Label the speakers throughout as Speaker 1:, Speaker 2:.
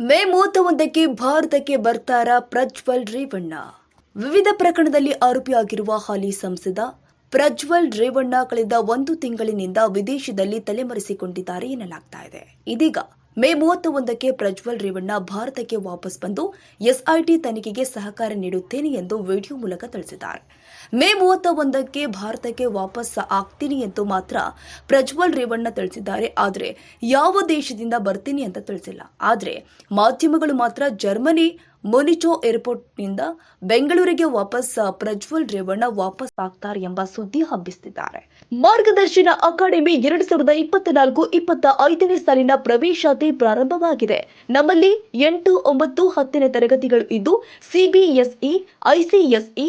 Speaker 1: ಮೇ ಮೂವತ್ತೊಂದಕ್ಕೆ ಭಾರತಕ್ಕೆ ಬರ್ತಾರ ಪ್ರಜ್ವಲ್ ರೇವಣ್ಣ. ವಿವಿಧ ಪ್ರಕರಣದಲ್ಲಿ ಆರೋಪಿಯಾಗಿರುವ ಹಾಲಿ ಸಂಸದ ಪ್ರಜ್ವಲ್ ರೇವಣ್ಣ ಕಳೆದ ಒಂದು ತಿಂಗಳಿನಿಂದ ವಿದೇಶದಲ್ಲಿ ತಲೆಮರೆಸಿಕೊಂಡಿದ್ದಾರೆ ಎನ್ನಲಾಗ್ತಾ ಇದೆ. ಇದೀಗ ಮೇ ಮೂವತ್ತ ಒಂದಕ್ಕೆ ಪ್ರಜ್ವಲ್ ರೇವಣ್ಣ ಭಾರತಕ್ಕೆ ವಾಪಸ್ ಬಂದು ಎಸ್ಐಟಿ ತನಿಖೆಗೆ ಸಹಕಾರ ನೀಡುತ್ತೇನೆ ಎಂದು ವಿಡಿಯೋ ಮೂಲಕ ತಿಳಿಸಿದ್ದಾರೆ. ಮೇ ಮೂವತ್ತ ಒಂದಕ್ಕೆ ಭಾರತಕ್ಕೆ ವಾಪಸ್ ಆಗ್ತೀನಿ ಎಂದು ಮಾತ್ರ ಪ್ರಜ್ವಲ್ ರೇವಣ್ಣ ತಿಳಿಸಿದ್ದಾರೆ. ಆದರೆ ಯಾವ ದೇಶದಿಂದ ಬರ್ತೀನಿ ಅಂತ ತಿಳಿಸಿಲ್ಲ. ಆದರೆ ಮಾಧ್ಯಮಗಳು ಮಾತ್ರ ಜರ್ಮನಿ ಮೊನಿಚೋ ಏರ್ಪೋರ್ಟ್ನಿಂದ ಬೆಂಗಳೂರಿಗೆ ವಾಪಸ್, ಪ್ರಜ್ವಲ್ ರೇವಣ್ಣ ವಾಪಸ್ ಆಗ್ತಾರೆ ಎಂಬ ಸುದ್ದಿ ಹಬ್ಬಿಸುತ್ತಿದ್ದಾರೆ ಮಾರ್ಗದರ್ಶನ ಅಕಾಡೆಮಿ ಎರಡ್ ಸಾವಿರದ ಇಪ್ಪತ್ನಾಲ್ಕು ಇಪ್ಪತ್ತ ಐದನೇ ಸಾಲಿನ ಪ್ರವೇಶಾತಿ ಪ್ರಾರಂಭವಾಗಿದೆ. ನಮ್ಮಲ್ಲಿ ಎಂಟು, ಒಂಬತ್ತು, ಹತ್ತನೇ ತರಗತಿಗಳು ಇದ್ದು, ಸಿಬಿಎಸ್ಇ, ಐಸಿಎಸ್ಇ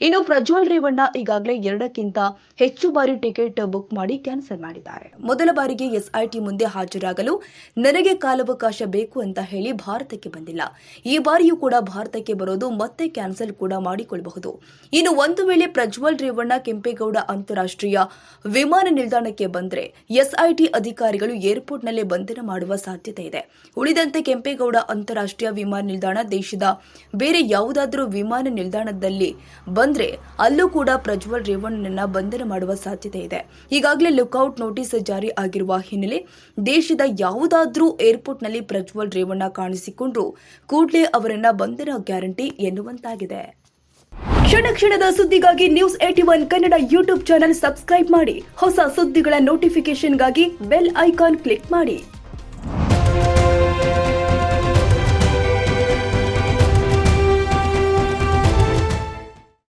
Speaker 1: ಇನ್ನು ಪ್ರಜ್ವಲ್ ರೇವಣ್ಣ ಈಗಾಗಲೇ ಎರಡಕ್ಕಿಂತ ಹೆಚ್ಚು ಬಾರಿ ಟಿಕೆಟ್ ಬುಕ್ ಮಾಡಿ ಕ್ಯಾನ್ಸಲ್ ಮಾಡಿದ್ದಾರೆ. ಮೊದಲ ಬಾರಿಗೆ ಎಸ್ಐಟಿ ಮುಂದೆ ಹಾಜರಾಗಲು ನನಗೆ ಕಾಲಾವಕಾಶ ಬೇಕು ಅಂತ ಹೇಳಿ ಭಾರತಕ್ಕೆ ಬಂದಿಲ್ಲ. ಈ ಬಾರಿಯೂ ಕೂಡ ಭಾರತಕ್ಕೆ ಬರೋದು ಮತ್ತೆ ಕ್ಯಾನ್ಸಲ್ ಕೂಡ ಮಾಡಿಕೊಳ್ಳಬಹುದು ಇನ್ನು ಒಂದು ವೇಳೆ ಪ್ರಜ್ವಲ್ ರೇವಣ್ಣ ಕೆಂಪೇಗೌಡ ಅಂತಾರಾಷ್ಟ್ರೀಯ ವಿಮಾನ ನಿಲ್ದಾಣಕ್ಕೆ ಬಂದರೆ ಎಸ್ಐಟಿ ಅಧಿಕಾರಿಗಳು ಏರ್ಪೋರ್ಟ್ನಲ್ಲೇ ಬಂಧನ ಮಾಡುವ ಸಾಧ್ಯತೆ ಇದೆ. ಉಳಿದಂತೆ ಕೆಂಪೇಗೌಡ ಅಂತಾರಾಷ್ಟ್ರೀಯ ವಿಮಾನ ನಿಲ್ದಾಣ ದೇಶದ ಬೇರೆ ಯಾವುದಾದರೂ ವಿಮಾನ ನಿಲ್ದಾಣದಲ್ಲಿ ಬಂದ್ರೆ ಅಲ್ಲೂ ಕೂಡ ಪ್ರಜ್ವಲ್ ರೇವಣ್ಣನ ಬಂಧನ ಮಾಡುವ ಸಾಧ್ಯತೆ ಇದೆ. ಈಗಾಗಲೇ ಲುಕ್ಔಟ್ ನೋಟಿಸ್ ಜಾರಿ ಆಗಿರುವ ಹಿನ್ನೆಲೆ ದೇಶದ ಯಾವುದಾದ್ರೂ ಏರ್ಪೋರ್ಟ್ನಲ್ಲಿ ಪ್ರಜ್ವಲ್ ರೇವಣ್ಣ ಕಾಣಿಸಿಕೊಂಡ್ರು ಕೂಡಲೇ ಅವರನ್ನ ಬಂಧನ ಗ್ಯಾರಂಟಿ ಎನ್ನುವಂತಾಗಿದೆ. ಕ್ಷಣ ಕ್ಷಣದ ಸುದ್ದಿಗಾಗಿ news eighty one Kannada YouTube channel subscribe ಮಾಡಿ. ಹೊಸ ಸುದ್ದಿಗಳ ನೋಟಿಫಿಕೇಶನ್ಗಾಗಿ ಬೆಲ್ ಐಕಾನ್ ಕ್ಲಿಕ್ ಮಾಡಿ.